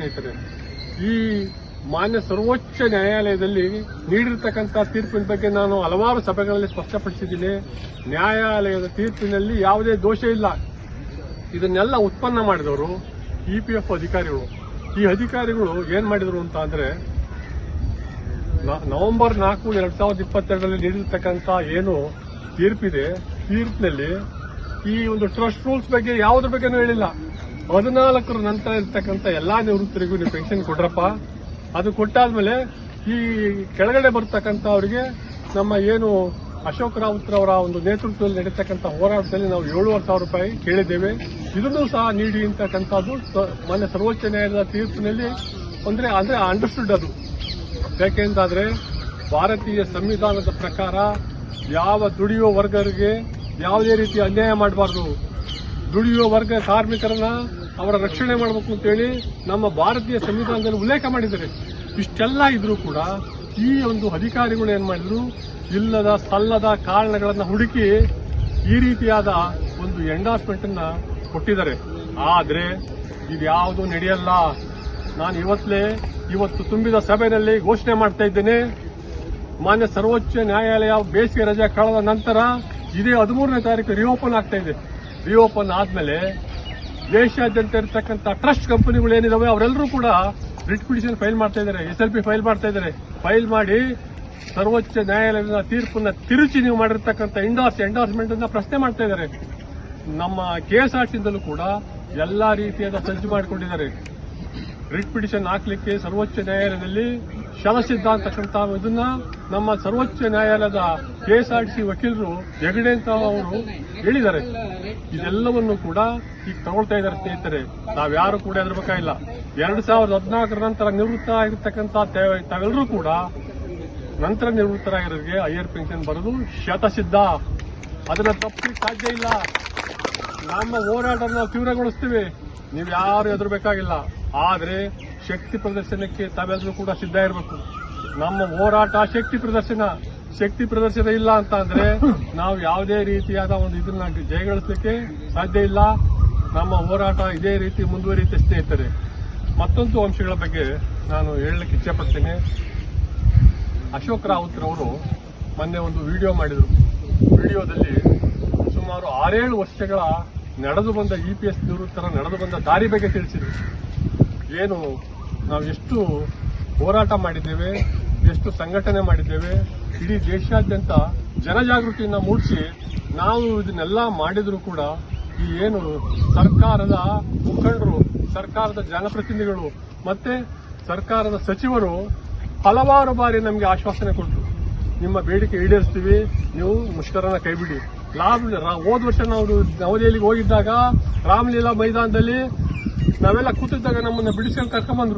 ಸ್ನೇಹಿತರೆ, ಈ ಮಾನ್ಯ ಸರ್ವೋಚ್ಚ ನ್ಯಾಯಾಲಯದಲ್ಲಿ ನೀಡಿರ್ತಕ್ಕಂಥ ತೀರ್ಪಿನ ಬಗ್ಗೆ ನಾನು ಹಲವಾರು ಸಭೆಗಳಲ್ಲಿ ಸ್ಪಷ್ಟಪಡಿಸಿದ್ದೀನಿ. ನ್ಯಾಯಾಲಯದ ತೀರ್ಪಿನಲ್ಲಿ ಯಾವುದೇ ದೋಷ ಇಲ್ಲ. ಇದನ್ನೆಲ್ಲ ಉತ್ಪನ್ನ ಮಾಡಿದವರು ಇ ಪಿ ಎಫ್ ಅಧಿಕಾರಿಗಳು. ಈ ಅಧಿಕಾರಿಗಳು ಏನ್ ಮಾಡಿದ್ರು ಅಂತ ಅಂದ್ರೆ ನವೆಂಬರ್ ನಾಲ್ಕು ಎರಡ್ ಸಾವಿರದ ಇಪ್ಪತ್ತೆರಡರಲ್ಲಿ ನೀಡಿರ್ತಕ್ಕಂಥ ಏನು ತೀರ್ಪಿದೆ, ತೀರ್ಪಿನಲ್ಲಿ ಈ ಒಂದು ಟ್ರಸ್ಟ್ ರೂಲ್ಸ್ ಬಗ್ಗೆ ಯಾವುದ್ರ ಬಗ್ಗೆನೂ ಹೇಳಿಲ್ಲ. ಹದಿನಾಲ್ಕರ ನಂತರ ಇರ್ತಕ್ಕಂಥ ಎಲ್ಲಾ ನಿವೃತ್ತರಿಗೂ ನೀವು ಪೆನ್ಷನ್ ಕೊಡ್ರಪ್ಪ. ಅದು ಕೊಟ್ಟಾದ್ಮೇಲೆ ಈ ಕೆಳಗಡೆ ಬರ್ತಕ್ಕಂಥ ಅವರಿಗೆ ನಮ್ಮ ಏನು ಅಶೋಕ್ ಅವರ ಒಂದು ನೇತೃತ್ವದಲ್ಲಿ ನಡೀತಕ್ಕಂಥ ಹೋರಾಟದಲ್ಲಿ ನಾವು ಏಳುವರೆ ಸಾವಿರ ರೂಪಾಯಿ ಕೇಳಿದ್ದೇವೆ. ಇದನ್ನು ಸಹ ನೀಡಿ ಅಂತಕ್ಕಂಥದ್ದು ಮಾನ್ಯ ಸರ್ವೋಚ್ಚ ನ್ಯಾಯಾಲಯದ ತೀರ್ಪಿನಲ್ಲಿ ಅಂದ್ರೆ ಅಂದರೆ ಅಂಡರ್ಸ್ಟುಡ್ ಅದು. ಯಾಕೆಂತಾದರೆ ಭಾರತೀಯ ಸಂವಿಧಾನದ ಪ್ರಕಾರ ಯಾವ ದುಡಿಯುವ ವರ್ಗರಿಗೆ ಯಾವುದೇ ರೀತಿ ಅನ್ಯಾಯ ಮಾಡಬಾರ್ದು. ದುಡಿಯುವ ವರ್ಗ ಕಾರ್ಮಿಕರನ್ನ ಅವರ ರಕ್ಷಣೆ ಮಾಡಬೇಕು ಅಂತೇಳಿ ನಮ್ಮ ಭಾರತೀಯ ಸಂವಿಧಾನದಲ್ಲಿ ಉಲ್ಲೇಖ ಮಾಡಿದ್ದಾರೆ. ಇಷ್ಟೆಲ್ಲ ಇದ್ರೂ ಕೂಡ ಈ ಒಂದು ಅಧಿಕಾರಿಗಳು ಏನ್ ಮಾಡಿದ್ರು? ಇಲ್ಲದ ಸಲ್ಲದ ಕಾರಣಗಳನ್ನು ಹುಡುಕಿ ಈ ರೀತಿಯಾದ ಒಂದು ಎಂಡಾರ್ಸ್ಮೆಂಟ್ ಅನ್ನ ಕೊಟ್ಟಿದ್ದಾರೆ. ಆದ್ರೆ ಇದ್ಯಾವುದು ನಡೆಯಲ್ಲ. ನಾನು ಇವತ್ತಲೇ ಇವತ್ತು ತುಂಬಿದ ಸಭೆಯಲ್ಲಿ ಘೋಷಣೆ ಮಾಡ್ತಾ ಇದ್ದೇನೆ. ಮಾನ್ಯ ಸರ್ವೋಚ್ಚ ನ್ಯಾಯಾಲಯ ಬೇಸಿಗೆ ರಜೆ ಕಳೆದ ನಂತರ ಇದೇ ಹದಿಮೂರನೇ ತಾರೀಕು ರಿಓಪನ್ ಆಗ್ತಾ ಇದೆ. ರಿಓಪನ್ ಆದ್ಮೇಲೆ ದೇಶಾದ್ಯಂತ ಇರತಕ್ಕಂಥ ಟ್ರಸ್ಟ್ ಕಂಪನಿಗಳು ಏನಿದಾವೆ, ಅವರೆಲ್ಲರೂ ಕೂಡ ರಿಟ್ ಪಿಟಿಷನ್ ಫೈಲ್ ಮಾಡ್ತಾ ಇದ್ದಾರೆ ಎಸ್ ಎಲ್ ಪಿ ಫೈಲ್ ಮಾಡ್ತಾ ಇದ್ದಾರೆ. ಫೈಲ್ ಮಾಡಿ ಸರ್ವೋಚ್ಚ ನ್ಯಾಯಾಲಯದ ತೀರ್ಪನ್ನ ತಿರುಚಿ ನೀವು ಮಾಡಿರ್ತಕ್ಕಂಥ ಇಂಡಾರ್ಸ್ ಎಂಡಾರ್ಸ್ಮೆಂಟ್ ಅನ್ನ ಪ್ರಶ್ನೆ ಮಾಡ್ತಾ ಇದ್ದಾರೆ. ನಮ್ಮ ಕೆಎಸ್ಆರ್ಟಿಯಿಂದಲೂ ಕೂಡ ಎಲ್ಲಾ ರೀತಿಯಾದ ಸಜ್ಜು ಮಾಡಿಕೊಂಡಿದ್ದಾರೆ. ರಿಟ್ ಪಿಟಿಷನ್ ಹಾಕಲಿಕ್ಕೆ ಸರ್ವೋಚ್ಚ ನ್ಯಾಯಾಲಯದಲ್ಲಿ ಶವಸಿದ್ಧ ಅಂತಕ್ಕಂಥ ಇದನ್ನ ನಮ್ಮ ಸರ್ವೋಚ್ಚ ನ್ಯಾಯಾಲಯದ ಕೆಎಸ್ಆರ್ಟಿಸಿ ವಕೀಲರು ಹೆಗಡೆ ಅಂತ ಅವರು ಹೇಳಿದ್ದಾರೆ. ಇದೆಲ್ಲವನ್ನು ಕೂಡ ಈಗ ತಗೊಳ್ತಾ ಇದ್ದಾರೆ ಸ್ನೇಹಿತರೆ. ನಾವ್ಯಾರು ಕೂಡ ಹೆದರ್ಬೇಕಾಗಿಲ್ಲ. ಎರಡ್ ಸಾವಿರದ ಹದಿನಾಲ್ಕರ ನಂತರ ನಿವೃತ್ತ ಆಗಿರ್ತಕ್ಕಂಥ ತಾವ್- ತಾವೆಲ್ಲರೂ ಕೂಡ ನಂತರ ನಿವೃತ್ತರಾಗಿರೋರಿಗೆ ಹೈಯರ್ ಪೆನ್ಷನ್ ಬರೋದು ಶತಸಿದ್ಧ. ಅದನ್ನ ತಪ್ಪಲಿಕ್ಕೆ ಸಾಧ್ಯ ಇಲ್ಲ. ನಮ್ಮ ಹೋರಾಟ ನಾವು ತೀವ್ರಗೊಳಿಸ್ತೀವಿ. ನೀವು ಯಾರು ಹೆದರ್ಬೇಕಾಗಿಲ್ಲ. ಆದ್ರೆ ಶಕ್ತಿ ಪ್ರದರ್ಶನಕ್ಕೆ ತಾವೆಲ್ಲರೂ ಕೂಡ ಸಿದ್ಧ ಇರಬೇಕು. ನಮ್ಮ ಹೋರಾಟ ಶಕ್ತಿ ಪ್ರದರ್ಶನ. ಶಕ್ತಿ ಪ್ರದರ್ಶನ ಇಲ್ಲ ಅಂತ ಅಂದ್ರೆ ನಾವು ಯಾವುದೇ ರೀತಿಯಾದ ಒಂದು ಇದನ್ನ ಜಯಗಳಿಸಲಿಕ್ಕೆ ಸಾಧ್ಯ ಇಲ್ಲ. ನಮ್ಮ ಹೋರಾಟ ಇದೇ ರೀತಿ ಮುಂದುವರಿಯುತ್ತೆ ಸ್ನೇಹಿತರೆ. ಮತ್ತೊಂದು ಅಂಶಗಳ ಬಗ್ಗೆ ನಾನು ಹೇಳಲಿಕ್ಕೆ ಇಚ್ಛೆಪಡ್ತೇನೆ. ಅಶೋಕ್ ರಾವತ್ ರವರು ಮೊನ್ನೆ ಒಂದು ವಿಡಿಯೋ ಮಾಡಿದರು. ವಿಡಿಯೋದಲ್ಲಿ ಸುಮಾರು ಆರೇಳು ವರ್ಷಗಳ ನಡೆದು ಬಂದ ಇ ಪಿ ಎಸ್ ನಿವೃತ್ತರ ನಡೆದು ಬಂದ ದಾರಿ ಬಗ್ಗೆ ತಿಳಿಸಿದ್ರು. ಏನು ನಾವು ಎಷ್ಟು ಹೋರಾಟ ಮಾಡಿದ್ದೇವೆ, ಎಷ್ಟು ಸಂಘಟನೆ ಮಾಡಿದ್ದೇವೆ, ಇಡೀ ದೇಶಾದ್ಯಂತ ಜನಜಾಗೃತಿಯನ್ನು ಮೂಡಿಸಿ ನಾವು ಇದನ್ನೆಲ್ಲ ಮಾಡಿದರೂ ಕೂಡ ಈ ಏನು ಸರ್ಕಾರದ ಮುಖಂಡರು, ಸರ್ಕಾರದ ಜನಪ್ರತಿನಿಧಿಗಳು ಮತ್ತೆ ಸರ್ಕಾರದ ಸಚಿವರು ಹಲವಾರು ಬಾರಿ ನಮಗೆ ಆಶ್ವಾಸನೆ ಕೊಟ್ಟರು ನಿಮ್ಮ ಬೇಡಿಕೆ ಈಡೇರಿಸ್ತೀವಿ, ನೀವು ಮುಷ್ಕರನ ಕೈಬಿಡಿ. ಲಾಭ ಹೋದ ವರ್ಷ ನಾವು, ನವದೆಹಲಿಗೆ ಹೋಗಿದ್ದಾಗ ರಾಮಲೀಲಾ ಮೈದಾನದಲ್ಲಿ ನಾವೆಲ್ಲ ಕೂತಿದ್ದಾಗ ನಮ್ಮನ್ನ ಬಿಡಿಸ್ಕೊಂಡು ಕರ್ಕೊಂಡ್ಬಂದ್ರು